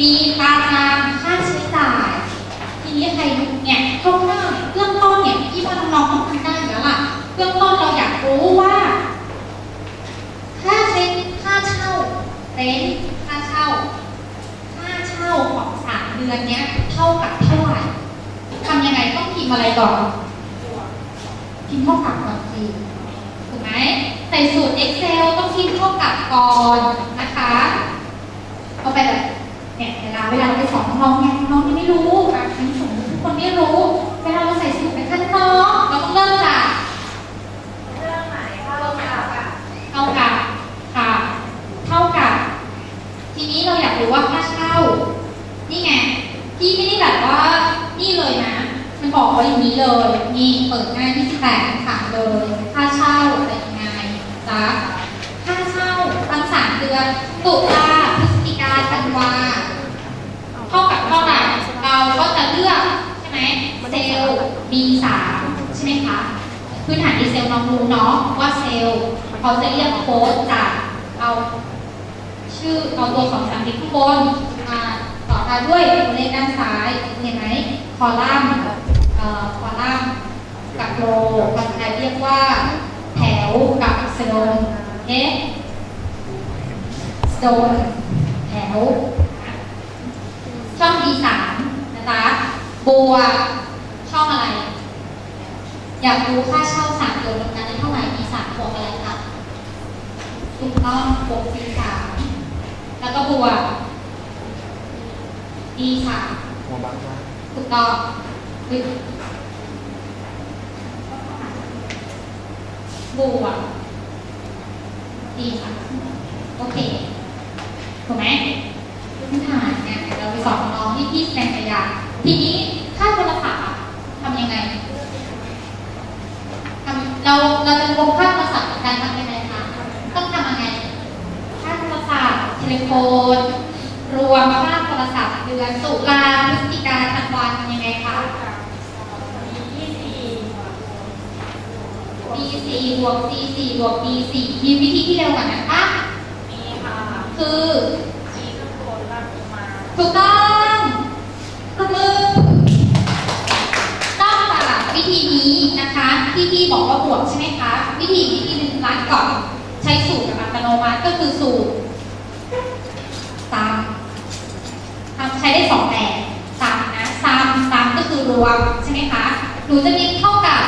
มีตารางค่าใช้จ่าย ทีนี้ใครดูเนี่ยคร่าวๆเรื่องต้นเนี่ยที่ว่าน้องๆต้องทำได้แล้วล่ะเรื่องต้นเราอยากรู้ว่า ค่าใช้ค่าเช่าเรนค่าเช่า ค่าเช่าของสามเดือนเนี้ยเท่ากับเท่าไหร่ทำยังไงต้องพิมพ์อะไรก่อนพิมพ์เท่ากับก่อนสิถูกไหมใส่สูตร Excel ต้องพิมพ์เท่ากับก่อนนะคะเอาไปเลย เนี่ยเวลาเวลาเราไปสอนน้องๆเนี่ยน้องๆยังไม่รู้อะทั้งสองทุกคนไม่รู้เวลาเราใส่สูตรไปขั้นน้องเราต้องเริ่มจากเรื่องไหนเข้ากับเท่ากับค่ะเท่ากับ ทีนี้เราอยากรู้ว่าค่าเช่า นี่ไงพี่ไม่ได้แบบว่านี่เลยนะ มันบอกไว้อย่างนี้เลย นี่เปิดหน้าที่แปดถามเลยค่าเช่าอะไรยังไงจ๊ะค่าเช่าตั้งสามเดือนตุลาพฤศจิกาธันวา เท่ากับเท่าไหร่เราก็จะเลือกใช่ไหมเซลล์ B3 ใช่ไหมคะ พื้นฐานดี เซลล์น้องรู้เนาะว่าเซลล์เขาจะเรียกโค้ดจากเอาชื่อเอาตัวของสามดิข้างบนมาต่อท้าด้วยตัวเลขด้านซ้ายเห็นไหมคอลัมน์เอ่อคอลัมน์กับโรภาษาไทยเรียกว่า แถวกับสโดนเอ๊ะสโดนแถว ช่อง D3 นะจ๊ะบัวช่องอะไร อยากรู้ค่าเช่าสามเดือนรวมกันได้เท่าไหร่ D3 บวกอะไรคะถูกต้องบวก D3 แล้วก็บวก D3 หัวบังมากถูกต้องปึ๊บบวก D3 โอเคถูกไหมพื้นฐานเนี่ยเดี๋ยวเราไปสอนน้องที่พี่แสดงตัวอย่างทีนี้ค่าโทรศัพท์อะทำยังไงทำ เราเราจะรวมค่าโทรศัพท์กับการทำยังไงคะต้องทำยังไงค่าโทรศัพท์เทเลโฟนรวมค่าโทรศัพท์เดือนตุลาพฤศจิกาธันวาทำยังไงคะยี่สี่ B4 บวก C4 บวก B4 มีวิธีที่เร็วกว่านั้นปะมีค่ะ คือจีก็โคนรับมาถูกต้อง ที่พี่บอกว่าบวกใช่ไหมคะ วิธีวิธีหนึ่งรัดก่อนใช้สูตรแบบอัตโนมัติก็คือสูตรซ้ำทำใช้ได้สองแบบซ้ำนะซ้ำซ้ำก็คือรวมใช่ไหมคะหนูจะมีเท่ากับ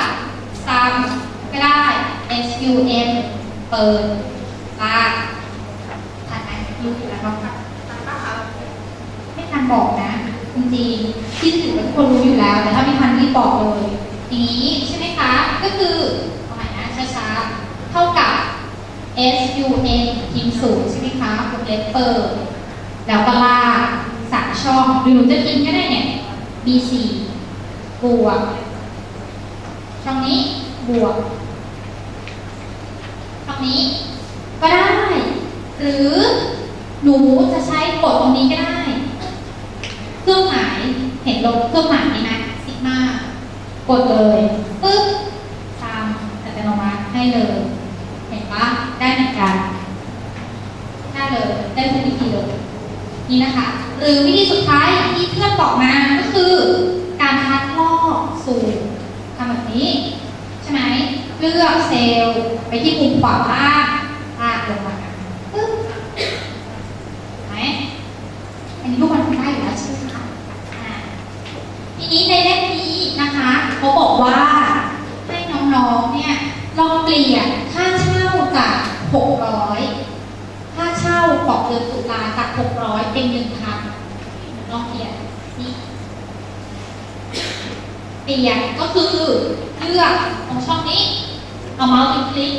ซ้ำก็ได้ S U M เปิดลากทันไหมรู้อยู่แล้วเนาะไม่ทันบอกนะจริงๆที่ถือว่าทุกคนรู้อยู่แล้ว แต่ถ้าไม่ทันรีบบอกเลย ทีนี้ใช่ไหมคะ ก็คือเอาใหม่นะช้าๆ เท่ากับ S U N พิมพ์สูงใช่ไหมคะวงเล็บเปิด แล้วก็ลากสามช่องหรือหนูจะพิมก็ได้เนี่ย B 4บวก ช่องนี้บวก ช่องนี้ก็ได้ หรือหนูจะใช้กดตรงนี้ก็ได้ เครื่องหมายเห็นลงเครื่องหมายนี้ไหม กดเลยปึ๊บตามอัตโนมัติให้เลย เห็นปะได้เหมือนกันได้เลยได้ทุกวิธีเลยนี่นะคะ หรือวิธีสุดท้ายที่เพื่อนบอกมาก็คือ การคัดลอกสูตรทำแบบนี้ ใช่ไหมเลือกเซลล์ไปที่มุมขวาล่างลากลงมาปึ๊บไหมอันนี้ทุกคนทำได้อยู่แล้วใช่ไหมคะอ่าทีนี้ในเล่มนี้นะคะเขาบอกว่าให้น้องๆ เนี่ยลองเปลี่ยนค่าเช่าจาก 600 ค่าเช่าของเดือนตุลาจาก 600 เป็น1,000ลองเปลี่ยนนี่เป ลี่ยนก็คือเลือกตรงช่องนี้ เอาเมาส์ไปคลิก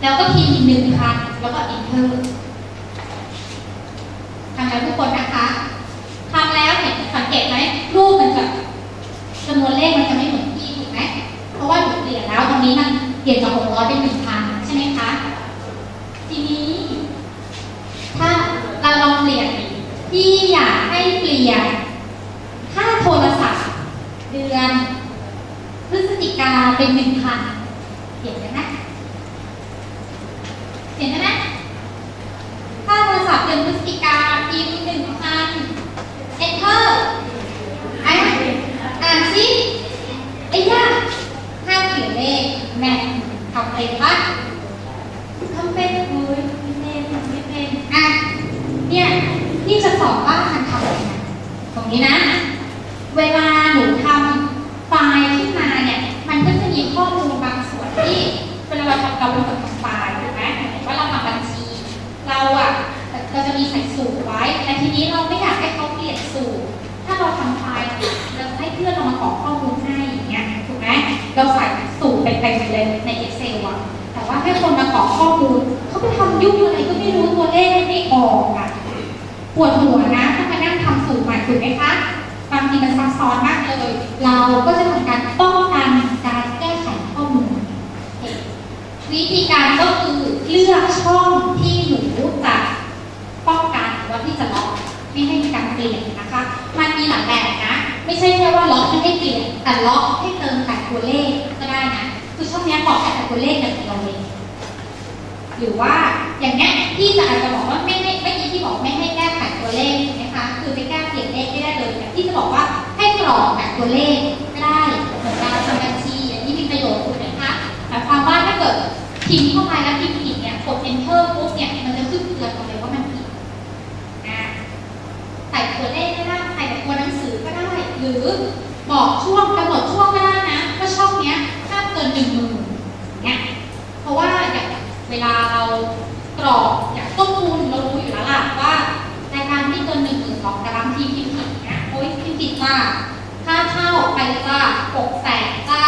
แล้วก็พิมพ์หนึ่งพันแล้วก็ enter ทำแล้วทุกคนนะคะทำแล้วเห็นสังเกตไหมรูปมันจะจำนวนเลขมันจะไม่เหมือนที่ถูกไหมเพราะว่าหนูเปลี่ยนแล้วตรงนี้มันเปลี่ยนจากหกร้อยเป็นหนึ่งพันใช่ไหมคะ ทีนี้ ถ้าเราลองเปลี่ยนที่อยากให้เปลี่ยนค่าโทรศัพท์ เดือนพฤศจิกาเป็นหนึ่งพันเปลี่ยนได้ไหม เปลี่ยนได้ไหม ค่าโทรศัพท์เดือนพฤศจิกาพิมพ์หนึ่งพัน enter อะอะ เป็นปะทำเป็นเฮ้ยไม่เป็นทำไม่เป็นอะเนี่ยที่จะสอนว่ามันทำยังไงตรงนี้นะ เวลาหนูทำไฟล์ขึ้นมาเนี่ย มันก็จะมีข้อมูลบางส่วนที่เวลาเราทำกำหนดทำไฟล์ถูกไหมหมายถึงว่าเราทำบัญชี เราอะเราจะมีใส่สูตรไว้ แต่ทีนี้เราไม่อยากให้เขาเปลี่ยนสูตร ถ้าเราทำไฟล์เราให้เพื่อนเรามาขอข้อมูลให้อย่างเงี้ยถูกไหมเราใส่สูตรไปไปเลยใน Excel อะ แต่ว่าให้คนมาข อข้อมูลเขาไปทำยุ่งอะไรก็ไม่รู้ตัวเลขไม่ออกอะปวดหัวนะถ้ามานั่งทำสูตรใหม่ถูกไหมคะบางทีมันซับซ้อนมากเลย เราก็จะทำการป้องกันการแก้ไขข้อมูลวิธีการก็คือเลือกช่องที่หนูจะป้องกันหรือว่าที่จะล็อกไม่ให้มีการเปลี่ยนนะคะ มันมีหลายแบบนะ ไม่ใช่แค่ว่าล็อกไม่ให้เปลี่ยนแต่ล็อกให้เติมแต่ตัวเลขก็ได้นะคือช่องนี้บอกแค่แต่ตัวเลขอย่างเดียวเอง หรือว่าอย่างเงี้ยที่จะอาจจะบอกว่าไม่ให้ไม่อกี้ที่บอกไม่ให้แก้ไขตัวเลขใช่ไหมคะคือไปแก้เปลี่ยนเลขไม่ได้เลยแต่ที่จะบอกว่าให้กรอกแบบตัวเลขก็ได้เหมือนการทำบัญชีอันนี้มีประโยชน์ถูกไหมคะหมายความว่าถ้าเกิดพิมพ์เข้าไปแล้วพิมพ์ผิดเนี่ยกด enter ปุ๊บเนี่ยมันจะขึ้นเตือนมาเลยว่ามันผิดนะใส่ตัวเลขก็ได้ใส่แบบตัวหนังสือก็ได้ หรือบอกช่วง เรากรอกอย่างต้นทุนเรารู้อยู่แล้วล่ะว่ารายการที่เกินหนึ่งหมื่นสองต่บางทีพิมพ์ผิดเนี่ยโอ๊ยพิมพ์ผิดจ้าค่าเช่าไปจ้าหกแสนจ้า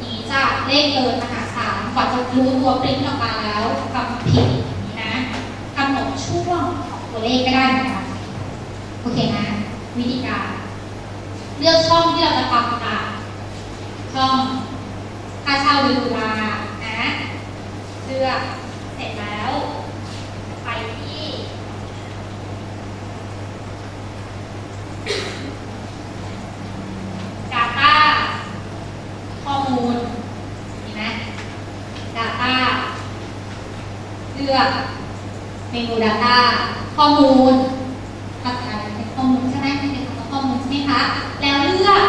อีจ้าเลขเกินมหาศาลกว่าจะรู้ตัวปริ้นออกมาแล้วทำผิดอย่างนี้นะกำหนดช่วงของตัวเลขก็ได้เหมือนกันโอเคนะ วิธีการ เลือกช่องที่เราจะทำตามช่องค่าเช่าเดือนตุลานะเลือกเสร็จแล้ว ไปที่ Data ข้อมูลเห็นไหม Data เลือก เมนู Data ข้อมูลภาษาเป็นข้อมูลใช่ไหมเป็นคำว่าข้อมูลใช่ไหมคะ แล้วเลือก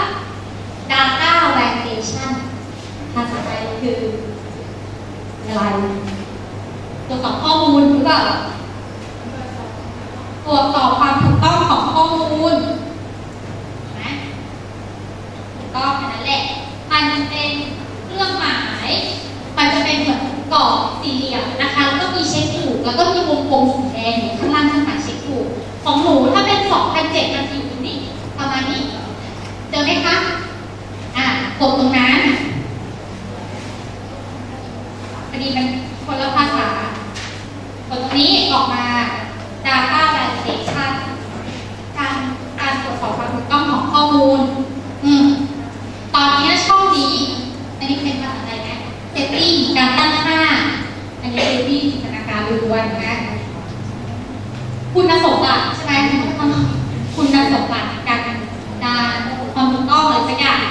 Data Validation ภาษาไทยคืออะไรตรวจสอบข้อมูลหรือเปล่าตรวจสอบความถูกต้องของข้อมูลนะถูกต้องแค่นั้นแหละ มันจะเป็นเครื่องหมาย มันจะเป็นเหมือนกรอบสี่เหลี่ยมนะคะ แล้วก็มีเช็คถูก แล้วก็มีวงกลมสีแดงอยู่ข้างล่างเครื่องหมายเช็คถูก ของหนูถ้าเป็น2,007มันจะอยู่ตรงนี้ประมาณนี้ เจอไหมคะ อะกดตรงนั้นพอดีมันคนละภาษากดตรงนี้ออกมา data validation การการตรวจสอบความถูกต้องของข้อมูล อืม ตอนนี้ช่องนี้ อันนี้เป็นภาษาอะไรนะ setting การตั้งค่า อันนี้ setting จินตนาการล้วนนะคุณสมบัติใช่ไหมคุณ คุณสมบัติการการความถูกต้องอะไรสักอย่าง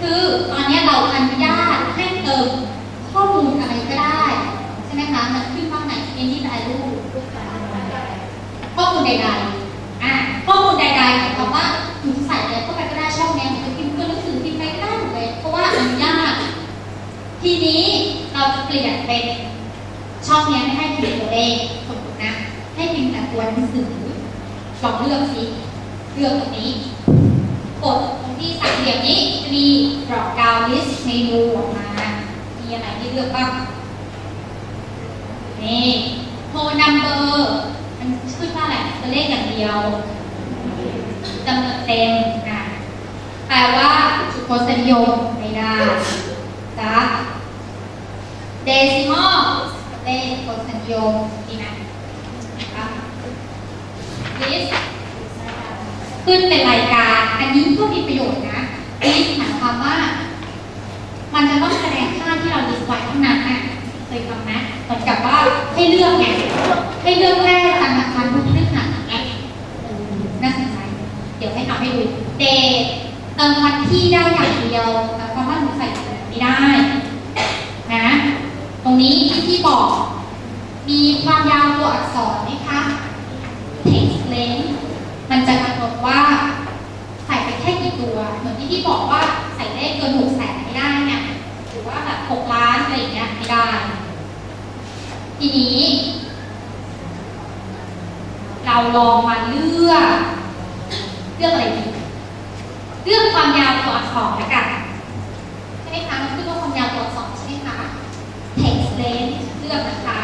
คือตอนนี้เราอนุญาตให้เติมข้อมูลอะไรก็ได้ ใช่ไหมคะ มันขึ้นว่าไหน any value ข้อมูลใดๆอะข้อมูลใดๆหมายความว่าหนูใส่อะไรเข้าไปก็ได้ช่องนี้ยหนูจะพิมพ์ตัวหนังสือพิมพ์ไปก็ได้หมดเลยเพราะว่าอนุญาตทีนี้เราจะเปลี่ยนเป็นช่องนี้ไม่ให้พิมพ์ตัวเลขสมมตินะให้พิมพ์แต่ตัวหนังสือลองเลือกสิ เลือกตรงนี้กดตรงที่สามเหลี่ยมนี้จะมี drop down list เมนูออกมา มีอะไรให้เลือกบ้างนี่ whole number มันขึ้นว่าอะไรตัวเลขอย่างเดียวจำนวนเต็มนะแปลว่าสุโขทัยนิยมไม่ได้จ้ะ decimal เลขสุโขทัยนิยมดีไหมครับ list ขึ้นเป็นรายการ อันนี้ก็มีประโยชน์นะ list หมายความว่า มันจะต้องแสดงค่าที่เรา list ไว้เท่านั้นน่ะเคยฟังไหมเหมือนกับว่าให้เลือกไงให้เลือกแรกธนาคารพุธพฤหัสไงเอน่าสนใจเดี๋ยวให้ทำให้ดูเดทเติมวันที่ได้อย่างเดียวหมายความว่าหนูใส่ไม่ได้นะตรงนี้ที่ที่บอก มีความยาวตัวอักษรไหมคะ text length มันจะ ว่าใส่ไปแค่กี่ตัว เหมือนที่ที่บอกว่าใส่เลขเกินหกแสนไม่ได้เนี่ยหรือว่าแบบหกล้านอะไรอย่างเงี้ยไม่ได้ ทีนี้ เราลองมาเลือก เลือกอะไรดี เลือกความยาวตัวอักษรแล้วกันใช่ไหมคะมันขึ้นว่าความยาวตัวอักษรใช่ไหมคะ text length เลือกนะคะ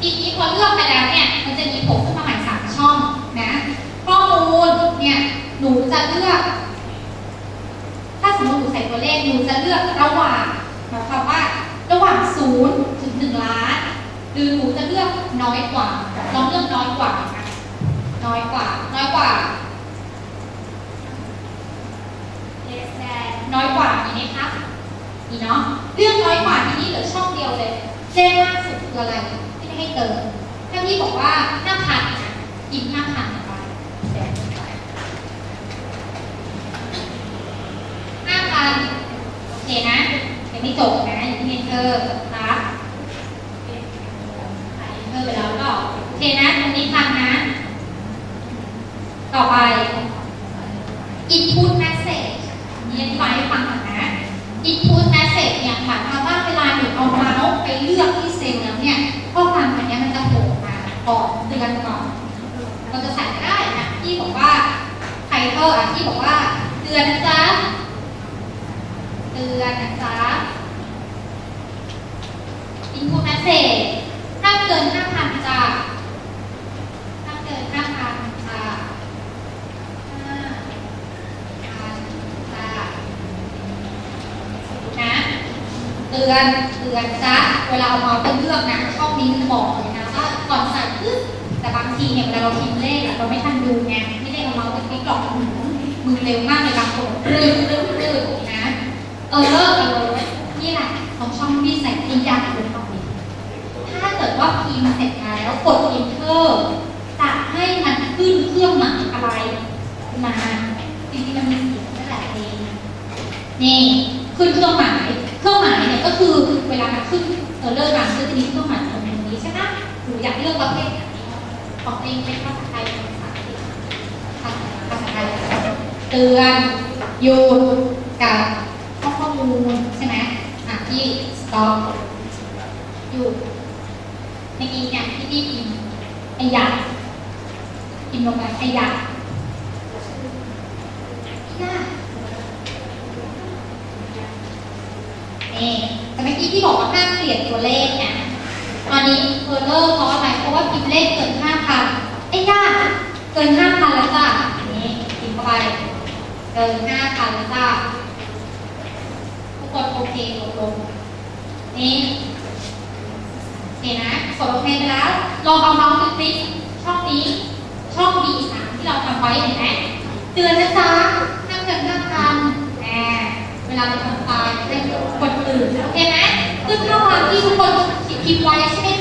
ทีนี้พอเลือกไปแล้วเนี่ย มัน จะมีโผล่ขึ้นมาใหม่สามช่องนะ ข้อมูลเนี่ยหนูจะเลือก ถ้าสมมติหนูใส่ตัวเลขหนูจะเลือกระหว่างหมายความว่าระหว่างศูนย์ถึงหนึ่งล้าน หรือหนูจะเลือกน้อยกว่าลองเลือกน้อยกว่านะน้อยกว่า น้อยกว่า less than น้อยกว่ามีไหมคะมีเนาะเลือกน้อยกว่าทีนี้เหลือช่องเดียวเลยเลขมากสุดคืออะไรที่ไม่ให้เติม ถ้าพี่บอกว่าห้าพันนะกินห้าพันไปเดี๋ยวห้าพันโอเคนะยังไม่จบนะอยังไม่เติมครับใส่เพิ่มไปแล้วก็โอเคนะตรงนี้พันนะ ต่อไป input message นี่อธิบายให้ฟังก่อนนะ input ก่อนเตือนก่อนเราจะใส่ได้นะที่บอกว่าไทเทอร์อะที่บอกว่าเตือนนะจ๊ะเตือนนะจ๊ะ input message ถ้าเกิน5,000จ้ะถ้าเกิน5,000จ้ะนจ้ะเตือนเตือนจ้ะเวลาเอาเมาส์ไปเลือกนะช่องนี้มันบอกเลยนะว่าก่อนใส่ปึ๊บแต่บางที เราพิมพ์เลขเราไม่ทันดูไงไม่ได้เอาเมาส์ไปคลิกกล่องมือมือเร็วมากเลยบางคนรืดรืดรืดนะ เออเออนี่แหละของช่องที่ใส่ทิ้งยากเลยตรงนี้ถ้าเกิดว่าพิมพ์เสร็จแล้วกด enter จะให้มันขึ้นเครื่องหมายอะไรมาจริงๆมันมีเสียงนั่นแหละเองนี่ขึ้นเครื่องหมายเครื่องหมายเนี่ยก็คือเวลามันขึ้นเออเลิกมาคือจะมีเครื่องหมายตรงนี้ใช่ไหมหนูอยากเลือกประเภท ของตัวเองเป็นภาษาไทยเป็นภาษาอังกฤษภาษาไทยเตือนหยุดกับข้อข้อมูลใช่ไหมอะที่ stop หยุดเมื่อกี้เนี่ยที่พี่พิมพ์ไอหยัดพิมพ์ลงไปไอหยัดยากนี่แต่เมื่อกี้ที่บอกว่าห้ามเปลี่ยนตัวเลขเนี่ย ตอนนี้เออเลิกเพราะอะไรเพราะว่าพิมพ์เลขเกินห้าพันไอ้ย่าเกินห้าพันแล้วจ้ะนี่พิมพ์ไปเกินห้าพันแล้วจ้ะทุกคนโอเคตกลงนี่โอเคนะกดโอเคไปแล้วลองเอาเมาส์คลิกช่องนี้ช่อง B3 ที่เราทำไว้เห็นไหมเตือนนะจ๊ะห้ามเกินห้าพันแหมเวลาเราทำไฟล์ได้กดอื่นโอเคไหมขึ้นข้อความที่ทุกคน Keep listening.